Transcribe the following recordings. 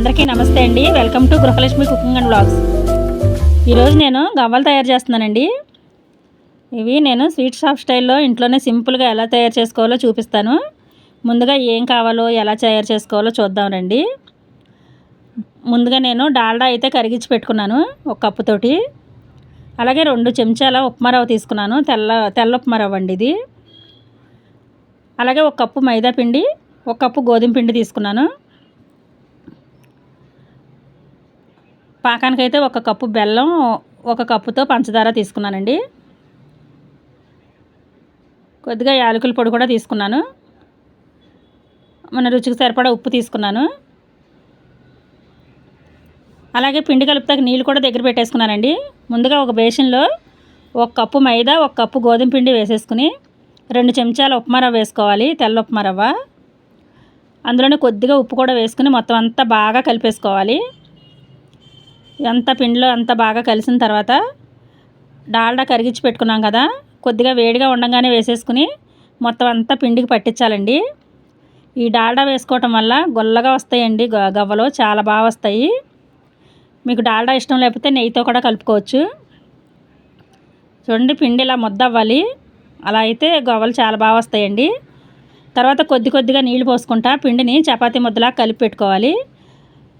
అందరికీ నమస్తే అండి. Welcome to Gruhalakshmi cooking and blogs ఈరోజు నేను గవ్వలు తయారు చేస్తున్నానండి. ఇవి నేను స్వీట్ షాప్ స్టైల్లో ఇంట్లోనే సింపుల్గా ఎలా తయారు చేసుకోవాలో చూపిస్తాను. ముందుగా ఏం కావాలో ఎలా తయారు చేసుకోవాలో చూద్దాం రండి. ముందుగా నేను డాల్డా అయితే కరిగించి పెట్టుకున్నాను ఒక కప్పుతోటి అలాగే రెండు చెంచాల ఉప్మా తీసుకున్నాను. తెల్ల తెల్ల ఉప్మా అండి ఇది. అలాగే ఒక కప్పు మైదా పిండి ఒక కప్పు గోధుమ పిండి తీసుకున్నాను. పాకానికైతే ఒక కప్పు బెల్లం ఒక కప్పుతో పంచదార తీసుకున్నానండి. కొద్దిగా యాలకుల పొడి కూడా తీసుకున్నాను. మన రుచికి సరిపడా ఉప్పు తీసుకున్నాను. అలాగే పిండి కలుపుతాక నీళ్ళు కూడా దగ్గర పెట్టేసుకున్నానండి. ముందుగా ఒక బేషన్లో ఒక కప్పు మైదా ఒక కప్పు గోధుమ పిండి వేసేసుకుని రెండు చెంచాల ఉప్మా రవ్వ వేసుకోవాలి తెల్ల ఉప్మా రవ్వ. అందులోనే కొద్దిగా ఉప్పు కూడా వేసుకుని మొత్తం అంతా బాగా కలిపేసుకోవాలి. ఎంత పిండిలో అంతా బాగా కలిసిన తర్వాత డాల్డా కరిగించి పెట్టుకున్నాం కదా కొద్దిగా వేడిగా ఉండగానే వేసేసుకుని మొత్తం అంతా పిండికి పట్టించాలండి. ఈ డాల్డా వేసుకోవటం వల్ల గొల్లగా వస్తాయండి గ- గవ్వలు చాలా బాగా వస్తాయి. మీకు డాల్డా ఇష్టం లేకపోతే నెయ్యితో కూడా కలుపుకోవచ్చు. చూడండి పిండి ఇలా ముద్ద అవ్వాలి అలా అయితే గవ్వలు చాలా బాగా వస్తాయండి. తర్వాత కొద్ది కొద్దిగా నీళ్ళు పోసుకుంటా పిండిని చపాతీ ముద్దలా కలిపి పెట్టుకోవాలి.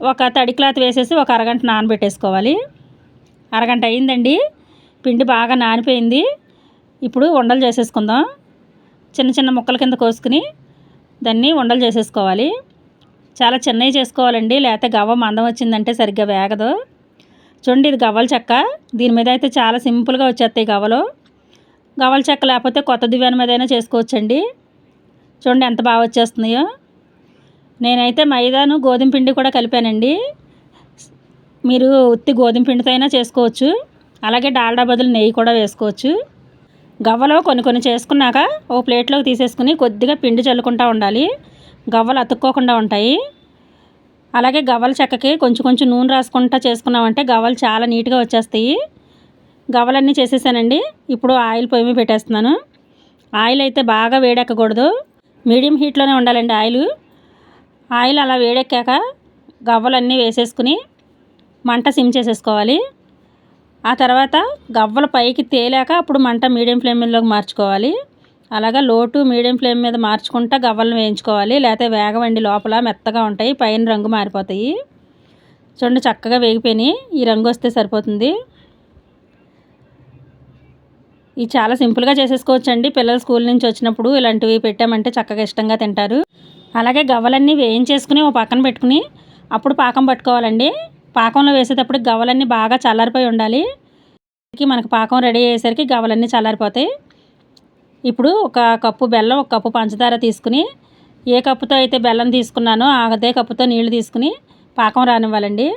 ఒక తడి క్లాత్ వేసేసి ఒక అరగంట నానబెట్టేసుకోవాలి. అరగంట అయిందండి. పిండి బాగా నానిపోయింది. ఇప్పుడు ఉండలు చేసేసుకుందాం. చిన్న చిన్న ముక్కల కింద కోసుకుని దాన్ని ఉండలు చేసేసుకోవాలి. చాలా చిన్నవి చేసుకోవాలండి. లేకపోతే గవ్వ మందం వచ్చిందంటే సరిగ్గా వేగదు. చూడండి ఇది గవ్వల చెక్క. దీని మీద అయితే చాలా సింపుల్గా వచ్చేస్తాయి గవ్వలు. గవ్వల చెక్క లేకపోతే కొత్త దివ్యాన మీద అయినా చేసుకోవచ్చండి. చూడండి ఎంత బాగా వచ్చేస్తున్నాయో. నేనైతే మైదాను గోధుమ పిండి కూడా కలిపానండి. మీరు ఉత్తి గోధుమ పిండితో అయినా చేసుకోవచ్చు. అలాగే డాల్డా బదులు నెయ్యి కూడా వేసుకోవచ్చు. గవ్వలో కొన్ని కొన్ని చేసుకున్నాక ఓ ప్లేట్లోకి తీసేసుకుని కొద్దిగా పిండి చల్లుకుంటూ ఉండాలి. గవ్వలు అతుక్కోకుండా ఉంటాయి. అలాగే గవ్వల చెక్కకి కొంచెం కొంచెం నూనె రాసుకుంటా చేసుకున్నామంటే గవ్వలు చాలా నీట్గా వచ్చేస్తాయి. గవ్వలన్నీ చేసేసానండి. ఇప్పుడు ఆయిల్ పొయ్యి మీద పెట్టేస్తున్నాను. ఆయిల్ అయితే బాగా వేడెక్కకూడదు. మీడియం హీట్లోనే ఉండాలండి ఆయిల్. ఆయిల్ అలా వేడెక్కాక గవ్వలన్నీ వేసేసుకుని మంట సిమ్ చేసేసుకోవాలి. ఆ తర్వాత గవ్వల పైకి తేలాక అప్పుడు మంట మీడియం ఫ్లేమ్ మీదలోకి మార్చుకోవాలి. అలాగా లోటు మీడియం ఫ్లేమ్ మీద మార్చుకుంటా గవ్వలను వేయించుకోవాలి. లేకపోతే వేగవండి లోపల మెత్తగా ఉంటాయి పైన రంగు మారిపోతాయి. చూడండి చక్కగా వేగిపోయినాయి. ఈ రంగు వస్తే సరిపోతుంది. ఇవి చాలా సింపుల్గా చేసేసుకోవచ్చండి. పిల్లలు స్కూల్ నుంచి వచ్చినప్పుడు ఇలాంటివి పెట్టామంటే చక్కగా ఇష్టంగా తింటారు. అలాగే గవ్వలన్నీ వేయించేసుకుని ఓ పక్కన పెట్టుకుని అప్పుడు పాకం పట్టుకోవాలండి. పాకంలో వేసేటప్పుడు గవ్వలన్నీ బాగా చల్లారిపోయి ఉండాలి. మనకు పాకం రెడీ అయ్యేసరికి గవ్వలన్నీ చల్లారిపోతాయి. ఇప్పుడు ఒక కప్పు బెల్లం ఒక కప్పు పంచదార తీసుకుని ఏ కప్పుతో అయితే బెల్లం తీసుకున్నానో అదే కప్పుతో నీళ్ళు తీసుకుని పాకం రానివ్వాలండి.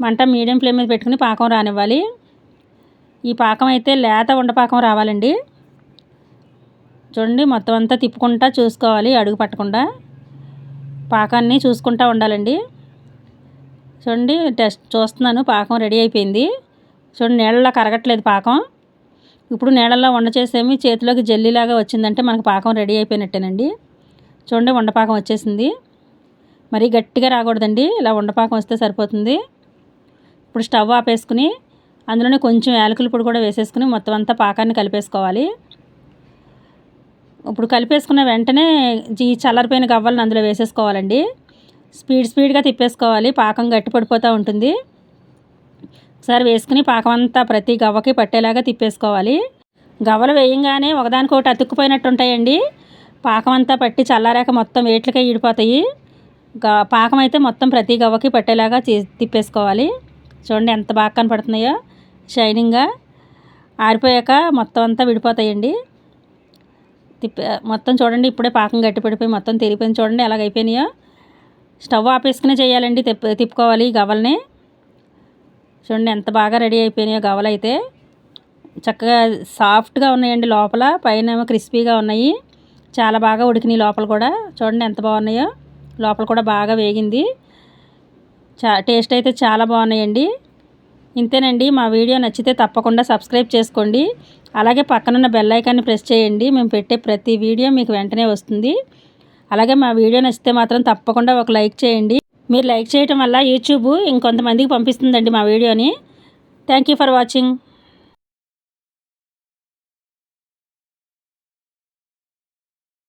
మంట మీడియం ఫ్లేమ్ మీద పెట్టుకుని పాకం రానివ్వాలి. ఈ పాకం అయితే లేత ఉండపాకం రావాలండి. చూడండి మొత్తం అంతా తిప్పుకుంటా చూసుకోవాలి అడుగు పట్టకుండా. పాకాన్ని చూసుకుంటా ఉండాలండి. చూడండి టెస్ట్ చూస్తున్నాను పాకం రెడీ అయిపోయింది. చూడండి నీళ్ళలో కరగట్లేదు పాకం. ఇప్పుడు నీళ్ళల్లో వండ చేసేమి చేతిలోకి జల్లీలాగా వచ్చిందంటే మనకు పాకం రెడీ అయిపోయినట్టేనండి. చూడండి వండపాకం వచ్చేసింది. మరీ గట్టిగా రాకూడదండి ఇలా వండపాకం వస్తే సరిపోతుంది. ఇప్పుడు స్టవ్ ఆపేసుకుని అందులోనే కొంచెం యాలకుల పొడి కూడా వేసేసుకుని మొత్తం అంతా పాకాన్ని కలిపేసుకోవాలి. ఇప్పుడు కలిపేసుకున్న వెంటనే ఈ చల్లరిపోయిన గవ్వలను అందులో వేసేసుకోవాలండి. స్పీడ్ స్పీడ్గా తిప్పేసుకోవాలి. పాకం గట్టి పడిపోతూ ఉంటుంది. ఒకసారి వేసుకుని పాకం అంతా ప్రతి గవ్వకి పట్టేలాగా తిప్పేసుకోవాలి. గవ్వలు వేయంగానే ఒకదానికొకటి అతుక్కుపోయినట్టు ఉంటాయండి. పాకం అంతా పట్టి చల్లారాక మొత్తం వేట్లకే ఈడిపోతాయి. గ పాకం అయితే మొత్తం ప్రతి గవ్వకి పట్టేలాగా తిప్పేసుకోవాలి. చూడండి ఎంత బాగా కనపడుతున్నాయో. షైనింగ్గా ఆరిపోయాక మొత్తం అంతా విడిపోతాయండి. తిప్పే మొత్తం చూడండి ఇప్పుడే పాకం గట్టి పడిపోయి మొత్తం తిరిగిపోయింది చూడండి ఎలాగ అయిపోయినాయో. స్టవ్ ఆపేసుకునే చేయాలండి తిప్ప తిప్పుకోవాలి ఈ గవల్ని చూడండి ఎంత బాగా రెడీ అయిపోయినాయో గవలైతే చక్కగా సాఫ్ట్గా ఉన్నాయండి లోపల పైన ఏమో క్రిస్పీగా ఉన్నాయి. చాలా బాగా ఉడికినాయి లోపల కూడా. చూడండి ఎంత బాగున్నాయో. లోపల కూడా బాగా వేగింది. చా టేస్ట్ అయితే చాలా బాగున్నాయండి. ఇంతేనండి. మా వీడియో నచ్చితే తప్పకుండా సబ్స్క్రైబ్ చేసుకోండి. అలాగే పక్కనున్న బెల్ ఐకాన్ని ప్రెస్ చేయండి. మేము పెట్టే ప్రతి వీడియో మీకు వెంటనే వస్తుంది. అలాగే మా వీడియో నచ్చితే మాత్రం తప్పకుండా ఒక లైక్ చేయండి. మీరు లైక్ చేయటం వల్ల యూట్యూబ్ ఇంకొంతమందికి పంపిస్తుందండి మా వీడియోని. Thank you for watching.